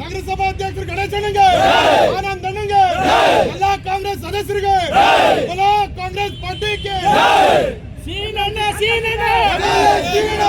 ನಗರಸಭಾ ಅಧ್ಯಕ್ಷರು ಗಣೇಶನಿಗೆ ಆನಂದನಿಗೆ ಎಲ್ಲ ಕಾಂಗ್ರೆಸ್ ಸದಸ್ಯರಿಗೆ ಎಲ್ಲ ಕಾಂಗ್ರೆಸ್ ಪಾರ್ಟಿಗೆ ಸೀನಣ್ಣ ಸೀನಣ್ಣ ಸೀನಣ್ಣ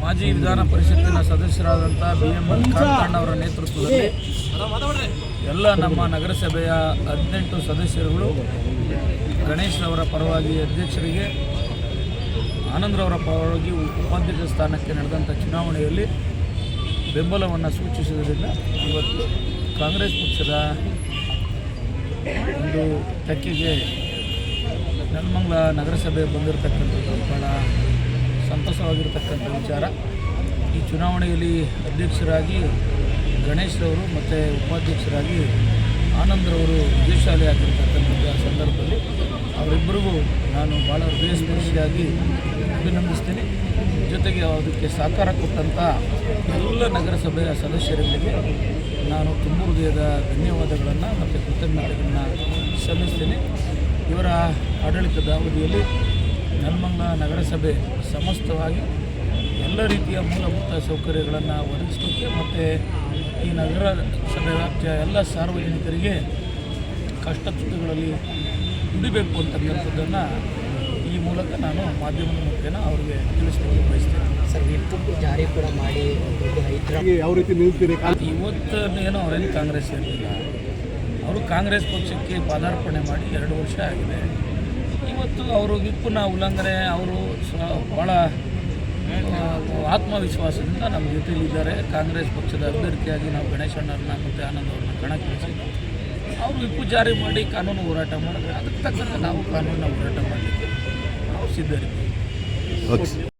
ಮಾಜಿ ವಿಧಾನ ಪರಿಷತ್ತಿನ ಸದಸ್ಯರಾದಂಥ ಬಿ ಎಂ ಎಲ್ ಕಾಂತಣ್ಣವರ ನೇತೃತ್ವದಲ್ಲಿ ಎಲ್ಲ ನಮ್ಮ ನಗರಸಭೆಯ ಹದಿನೆಂಟು ಸದಸ್ಯರುಗಳು ಗಣೇಶ್ ಅವರ ಪರವಾಗಿ ಅಧ್ಯಕ್ಷರಿಗೆ ಆನಂದ್ರವರ ಪರವಾಗಿ ಉಪಾಧ್ಯಕ್ಷ ಸ್ಥಾನಕ್ಕೆ ನಡೆದಂಥ ಚುನಾವಣೆಯಲ್ಲಿ ಬೆಂಬಲವನ್ನು ಸೂಚಿಸುವುದರಿಂದ ಇವತ್ತು ಕಾಂಗ್ರೆಸ್ ಪಕ್ಷದ ಒಂದು ತಕ್ಕಿಗೆ ನೆಲಮಂಗಲ ನಗರಸಭೆ ಬಂದಿರತಕ್ಕಂಥದ್ದು ಭಾಳ ಸಂತಸವಾಗಿರ್ತಕ್ಕಂಥ ವಿಚಾರ. ಈ ಚುನಾವಣೆಯಲ್ಲಿ ಅಧ್ಯಕ್ಷರಾಗಿ ಗಣೇಶ್ರವರು ಮತ್ತು ಉಪಾಧ್ಯಕ್ಷರಾಗಿ ಆನಂದ್ರವರು ವಿಜಯಶಾಲಿ ಆಗಿರ್ತಕ್ಕಂಥ ಸಂದರ್ಭದಲ್ಲಿ ಅವರಿಬ್ಬರಿಗೂ ನಾನು ಭಾಳ ಹೃದಯಸ್ಪರ್ಶಿಯಾಗಿ ಅಭಿನಂದಿಸ್ತೀನಿ. ಜೊತೆಗೆ ಅದಕ್ಕೆ ಸಹಕಾರ ಕೊಟ್ಟಂಥ ಎಲ್ಲ ನಗರಸಭೆಯ ಸದಸ್ಯರುಗಳಿಗೆ ನಾನು ತುಂಬ ಹೃದಯದ ಧನ್ಯವಾದಗಳನ್ನು ಮತ್ತು ಕೃತಜ್ಞತೆಗಳನ್ನು ಸಲ್ಲಿಸ್ತೀನಿ. ಇವರ ಆಡಳಿತದ ಅವಧಿಯಲ್ಲಿ ನೆಲಮಂಗಲ ನಗರಸಭೆ ಸಮಸ್ತವಾಗಿ ಎಲ್ಲ ರೀತಿಯ ಮೂಲಭೂತ ಸೌಕರ್ಯಗಳನ್ನು ಒದಗಿಸಲಿಕ್ಕೆ ಮತ್ತು ಈ ನಗರ ಸಭೆ ವ್ಯಾಪ್ತಿಯ ಎಲ್ಲ ಸಾರ್ವಜನಿಕರಿಗೆ ಕಷ್ಟ ಸುಖಗಳಲ್ಲಿ ದುಡಿಬೇಕು ಅಂತಕ್ಕಂಥದ್ದನ್ನು ಈ ಮೂಲಕ ನಾನು ಮಾಧ್ಯಮದ ಮುಖೇನ ಅವರಿಗೆ ತಿಳಿಸ್ಲಿಕ್ಕೆ ಬಯಸ್ತೇನೆ. ಸರ್ ವಿಪ್ ಜಾರಿ ಕೂಡ ಮಾಡಿ ಯಾವ ರೀತಿ ನಿಲ್ತೀರಿ ಇವತ್ತು ಏನೋ ಅವರೇನು ಕಾಂಗ್ರೆಸ್ ಇರಲಿಲ್ಲ ಅವರು ಕಾಂಗ್ರೆಸ್ ಪಕ್ಷಕ್ಕೆ ಪಾದಾರ್ಪಣೆ ಮಾಡಿ ಎರಡು ವರ್ಷ ಆಗಿದೆ. ಇವತ್ತು ಅವರು ವಿಪ್ಪನ್ನ ಉಲ್ಲಂಘನೆ ಅವರು ಸಹ ಭಾಳ ಆತ್ಮವಿಶ್ವಾಸದಿಂದ ನಮ್ಮ ಇದ್ದಾರೆ ಕಾಂಗ್ರೆಸ್ ಪಕ್ಷದ ಅಭ್ಯರ್ಥಿಯಾಗಿ ನಾವು ಗಣೇಶಣ್ಣವ್ರನ್ನ ಮತ್ತು ಆನಂದ್ ಅವ್ರನ್ನ ಕಣಕ್ಕಿಳಿಸಿ, ಅವರು ವಿಪ್ಪು ಜಾರಿ ಮಾಡಿ ಕಾನೂನು ಹೋರಾಟ ಮಾಡಿದ್ರೆ ಅದಕ್ಕೆ ತಕ್ಕಂತೆ ನಾವು ಕಾನೂನನ್ನ ಹೋರಾಟ ಮಾಡಲಿಕ್ಕೆ ನಾವು ಸಿದ್ಧರಿದ್ದೀವಿ